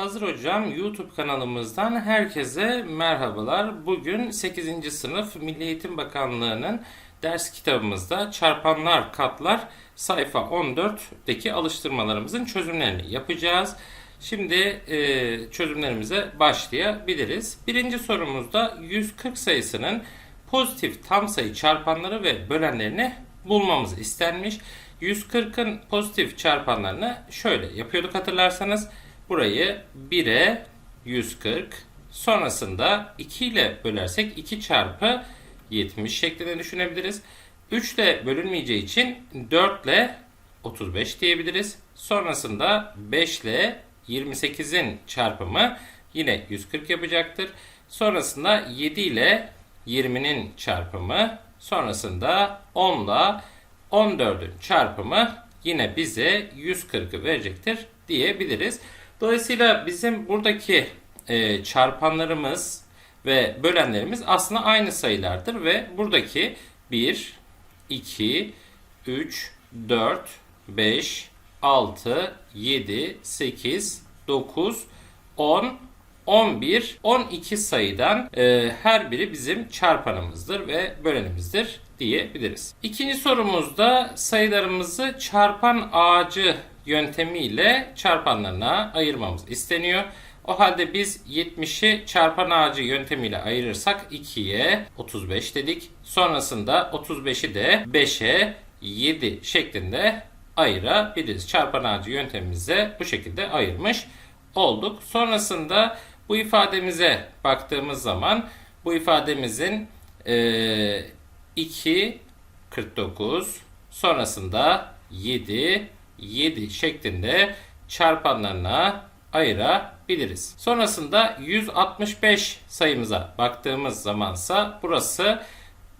Hazır Hocam YouTube kanalımızdan herkese merhabalar. Bugün 8. sınıf Milli Eğitim Bakanlığı'nın ders kitabımızda çarpanlar katlar sayfa 14'teki alıştırmalarımızın çözümlerini yapacağız. Şimdi e, çözümlerimize başlayabiliriz. Birinci sorumuzda 140 sayısının pozitif tam sayı çarpanları ve bölenlerini bulmamız istenmiş. 140'ın pozitif çarpanlarını şöyle yapıyorduk hatırlarsanız. Burayı 1'e 140 sonrasında 2 ile bölersek 2 çarpı 70 şeklinde düşünebiliriz. 3 ile bölünmeyeceği için 4 ile 35 diyebiliriz. Sonrasında 5 ile 28'in çarpımı yine 140 yapacaktır. Sonrasında 7 ile 20'nin çarpımı, sonrasında 10 ile 14'ün çarpımı yine bize 140'ı verecektir diyebiliriz. Dolayısıyla bizim buradaki e, çarpanlarımız ve bölenlerimiz aslında aynı sayılardır ve buradaki 1, 2, 3, 4, 5, 6, 7, 8, 9, 10, 11, 12 sayıdan e, her biri bizim çarpanımızdır ve bölenimizdir diyebiliriz. İkinci sorumuzda sayılarımızı çarpan ağacı yöntemiyle çarpanlarına ayırmamız isteniyor. O halde biz 70'i çarpan ağacı yöntemiyle ayırırsak 2'ye 35 dedik. Sonrasında 35'i de 5'e 7 şeklinde ayırabiliriz. Çarpan ağacı yöntemimize bu şekilde ayırmış olduk. Sonrasında bu ifademize baktığımız zaman bu ifademizin e, 2 49 sonrasında 7 7 şeklinde çarpanlarına ayırabiliriz. Sonrasında 165 sayımıza baktığımız zamansa burası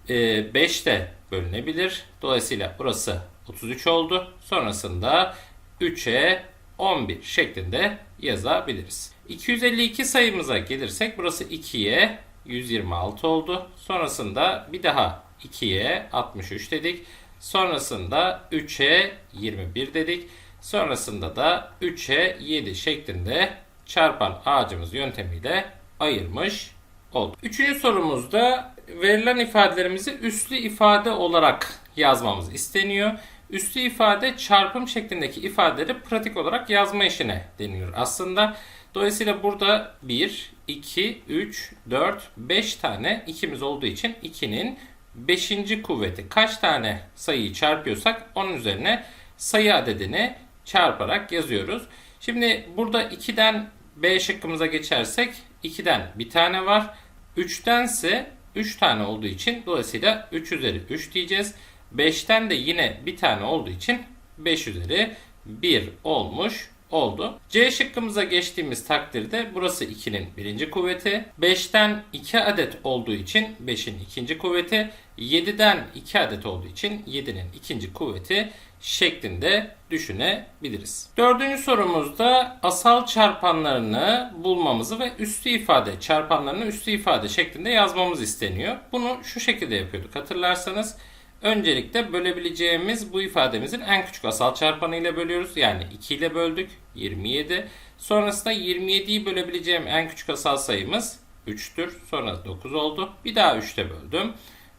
e, 5'te bölünebilir. Dolayısıyla burası 33 oldu. Sonrasında 3'e 11 şeklinde yazabiliriz. 252 sayımıza gelirsek burası 2'ye 126 oldu. Sonrasında bir daha 2'ye 63 dedik. Sonrasında 3'e 21 dedik. Sonrasında da 3'e 7 şeklinde çarpan ağacımız yöntemiyle ayırmış olduk. Üçüncü sorumuzda verilen ifadelerimizi üslü ifade olarak yazmamız isteniyor. Üslü ifade çarpım şeklindeki ifadeleri pratik olarak yazma işine deniyor aslında. Dolayısıyla burada 1, 2, 3, 4, 5 tane ikimiz olduğu için 2'nin 5. kuvveti kaç tane sayıyı çarpıyorsak onun üzerine sayı adedini çarparak yazıyoruz. Şimdi burada 2'den B şıkkımıza geçersek 2'den bir tane var. 3'ten ise 3 tane olduğu için dolayısıyla 3 üzeri 3 diyeceğiz. 5'ten de yine bir tane olduğu için 5 üzeri 1 olmuş oldu. C şıkkımıza geçtiğimiz takdirde burası 2'nin birinci kuvveti. 5'ten 2 adet olduğu için 5'in ikinci kuvveti. 7'den 2 adet olduğu için 7'nin ikinci kuvveti şeklinde düşünebiliriz. Dördüncü sorumuzda asal çarpanlarını bulmamızı ve üstü ifade çarpanlarını üstü ifade şeklinde yazmamız isteniyor. Bunu şu şekilde yapıyorduk hatırlarsanız. Öncelikle bölebileceğimiz bu ifademizin en küçük asal çarpanı ile bölüyoruz. Yani 2 ile böldük 27. Sonrasında 27'yi bölebileceğim en küçük asal sayımız 3'tür. Sonra 9 oldu. Bir daha 3'te böldüm.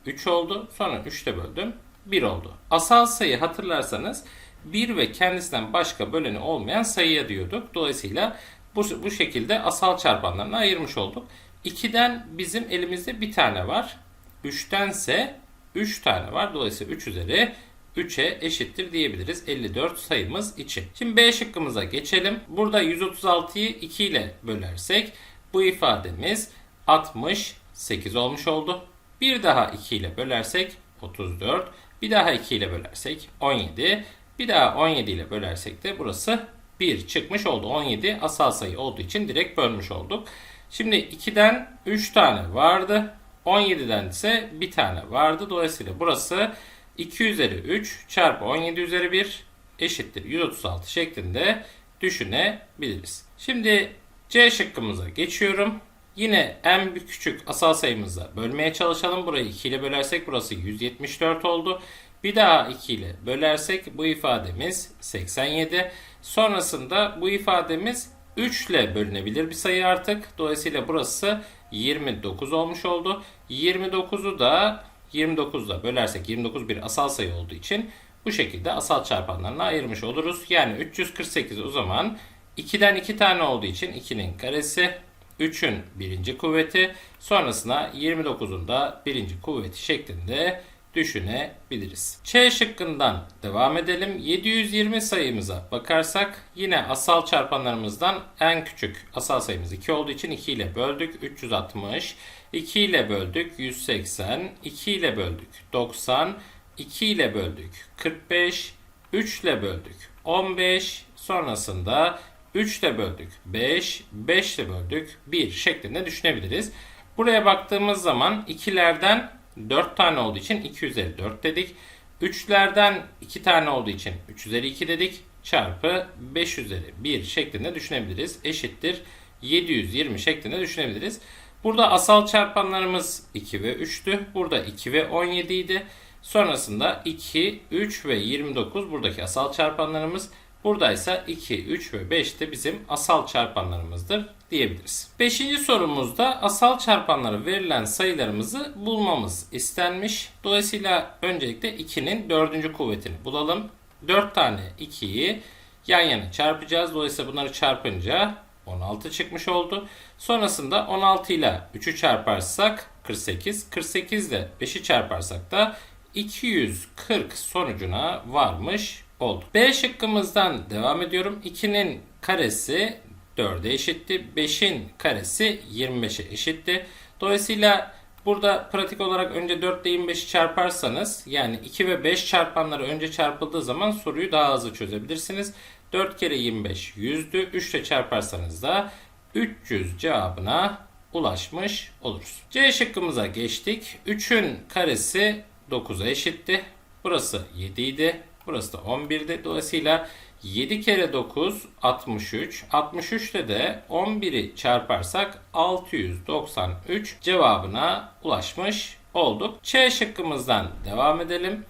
3 oldu. Sonra 3'te böldüm. 1 oldu. Asal sayı hatırlarsanız 1 ve kendisinden başka böleni olmayan sayıya diyorduk. Dolayısıyla bu, bu şekilde asal çarpanlarını ayırmış olduk. 2'den bizim elimizde bir tane var. 3'ten ise 3 tane var. Dolayısıyla 3 üzeri 3'e eşittir diyebiliriz 54 sayımız için. Şimdi B şıkkımıza geçelim. Burada 136'yı 2 ile bölersek bu ifademiz 68 olmuş oldu. Bir daha 2 ile bölersek 34. Bir daha 2 ile bölersek 17. Bir daha 17 ile bölersek de burası 1 çıkmış oldu. 17 asal sayı olduğu için direkt bölmüş olduk. Şimdi 2'den 3 tane vardı. 17'den ise bir tane vardı. Dolayısıyla burası 2 üzeri 3 çarpı 17 üzeri 1 eşittir 136 şeklinde düşünebiliriz. Şimdi C şıkkımıza geçiyorum. Yine en küçük asal sayımızla bölmeye çalışalım. Burayı 2 ile bölersek burası 174 oldu. Bir daha 2 ile bölersek bu ifademiz 87. Sonrasında bu ifademiz 3 ile bölünebilir bir sayı artık. Dolayısıyla burası 29 olmuş oldu. 29'u da 29'da bölersek 29 bir asal sayı olduğu için bu şekilde asal çarpanlarına ayırmış oluruz. Yani 348 o zaman 2'den 2 tane olduğu için 2'nin karesi 3'ün birinci kuvveti sonrasına 29'un da birinci kuvveti şeklinde düşünebiliriz. Ç şıkkından devam edelim. 720 sayımıza bakarsak yine asal çarpanlarımızdan en küçük asal sayımız 2 olduğu için 2 ile böldük 360, 2 ile böldük 180, 2 ile böldük 90, 2 ile böldük 45, 3 ile böldük 15, sonrasında 3 ile böldük 5, 5 ile böldük 1 şeklinde düşünebiliriz. Buraya baktığımız zaman ikilerden 4 tane olduğu için 2 üzeri 4 dedik. 3'lerden 2 tane olduğu için 3 üzeri 2 dedik. Çarpı 5 üzeri 1 şeklinde düşünebiliriz. Eşittir 720 şeklinde düşünebiliriz. Burada asal çarpanlarımız 2 ve 3'tü. Burada 2 ve 17 idi. Sonrasında 2, 3 ve 29 buradaki asal çarpanlarımız. Buradaysa 2, 3 ve 5 de bizim asal çarpanlarımızdır diyebiliriz. Beşinci sorumuzda asal çarpanları verilen sayılarımızı bulmamız istenmiş. Dolayısıyla öncelikle 2'nin dördüncü kuvvetini bulalım. 4 tane 2'yi yan yana çarpacağız. Dolayısıyla bunları çarpınca 16 çıkmış oldu. Sonrasında 16 ile 3'ü çarparsak 48, 48 ile 5'i çarparsak da 240 sonucuna varmış olduk. B şıkkımızdan devam ediyorum. 2'nin karesi 4'e eşitti. 5'in karesi 25'e eşitti. Dolayısıyla burada pratik olarak önce 4 ile 25'i çarparsanız yani 2 ve 5 çarpanları önce çarpıldığı zaman soruyu daha hızlı çözebilirsiniz. 4 kere 25 100'dü. 3 ile çarparsanız da 300 cevabına ulaşmış oluruz. C şıkkımıza geçtik. 3'ün karesi 9'a eşitti. Burası 7 idi. Burası da 11'di. Dolayısıyla 7 kere 9 63. 63'te de 11'i çarparsak 693 cevabına ulaşmış olduk. Ç şıkkımızdan devam edelim.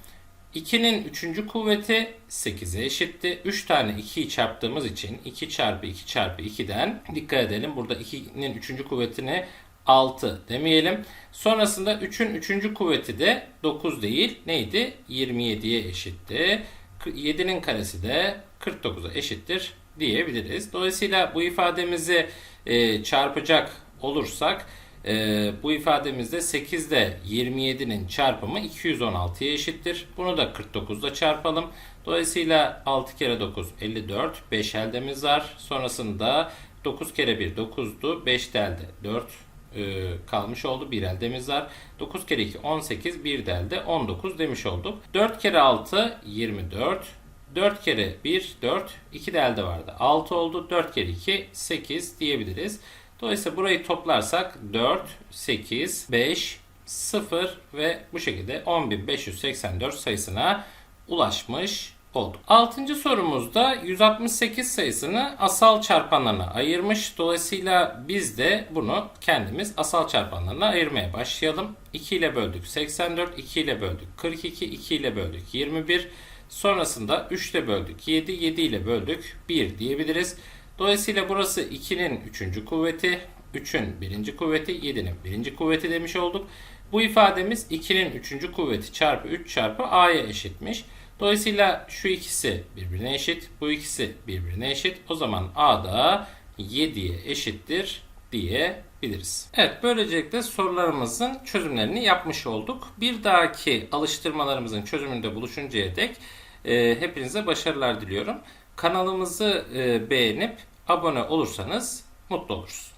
2'nin 3. kuvveti 8'e eşitti. 3 tane 2'yi çarptığımız için 2 çarpı 2 çarpı 2'den dikkat edelim. Burada 2'nin 3. kuvvetini 6 demeyelim. Sonrasında 3'ün 3. kuvveti de 9 değil. Neydi? 27'ye eşitti. 7'nin karesi de 49'a eşittir diyebiliriz. Dolayısıyla bu ifademizi e, çarpacak olursak e, bu ifademizde 8 ile 27'nin çarpımı 216'ya eşittir. Bunu da 49'da çarpalım. Dolayısıyla 6 kere 9 54. 5 eldemiz var. Sonrasında 9 kere 1 9'du. 5 elde 4 e, kalmış oldu. Bir eldemiz var. 9 kere 2 18. Bir elde 19 demiş olduk. 4 kere 6 24. 4 kere 1 4. 2 de elde vardı. 6 oldu. 4 kere 2 8 diyebiliriz. Dolayısıyla burayı toplarsak 4, 8, 5, 0 ve bu şekilde 10.584 sayısına ulaşmış olduk. Altıncı sorumuzda 168 sayısını asal çarpanlarına ayırmış. Dolayısıyla biz de bunu kendimiz asal çarpanlarına ayırmaya başlayalım. 2 ile böldük 84, 2 ile böldük 42, 2 ile böldük 21. Sonrasında 3 ile böldük 7, 7 ile böldük 1 diyebiliriz. Dolayısıyla burası 2'nin 3. kuvveti, 3'ün 1. kuvveti, 7'nin 1. kuvveti demiş olduk. Bu ifademiz 2'nin 3. kuvveti çarpı 3 çarpı a'ya eşitmiş. Dolayısıyla şu ikisi birbirine eşit, bu ikisi birbirine eşit. O zaman a da 7'ye eşittir diyebiliriz. Evet böylelikle sorularımızın çözümlerini yapmış olduk. Bir dahaki alıştırmalarımızın çözümünde buluşuncaya dek e, hepinize başarılar diliyorum. Kanalımızı e, beğenip abone olursanız mutlu oluruz.